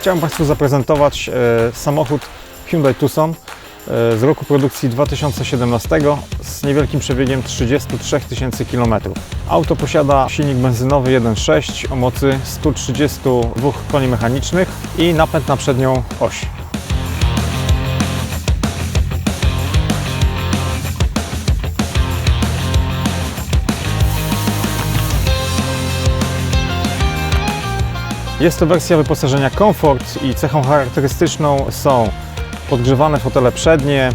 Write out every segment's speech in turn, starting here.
Chciałem Państwu zaprezentować e, samochód Hyundai Tucson e, z roku produkcji 2017 z niewielkim przebiegiem 33 tysięcy km. Auto posiada silnik benzynowy 1.6 o mocy 132 koni mechanicznych i napęd na przednią oś. Jest to wersja wyposażenia Comfort i cechą charakterystyczną są podgrzewane fotele przednie,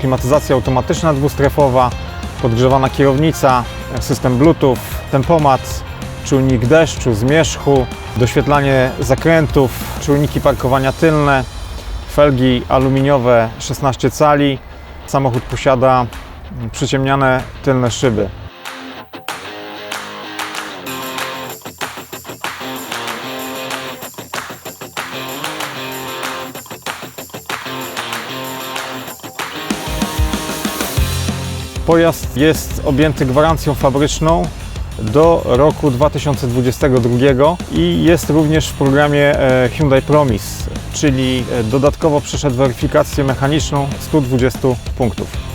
klimatyzacja automatyczna dwustrefowa, podgrzewana kierownica, system Bluetooth, tempomat, czujnik deszczu, zmierzchu, doświetlanie zakrętów, czujniki parkowania tylne, felgi aluminiowe 16 cali. Samochód posiada przyciemniane tylne szyby. Pojazd jest objęty gwarancją fabryczną do roku 2022 i jest również w programie e, Hyundai Promise, czyli e, dodatkowo przeszedł weryfikację mechaniczną 120 punktów.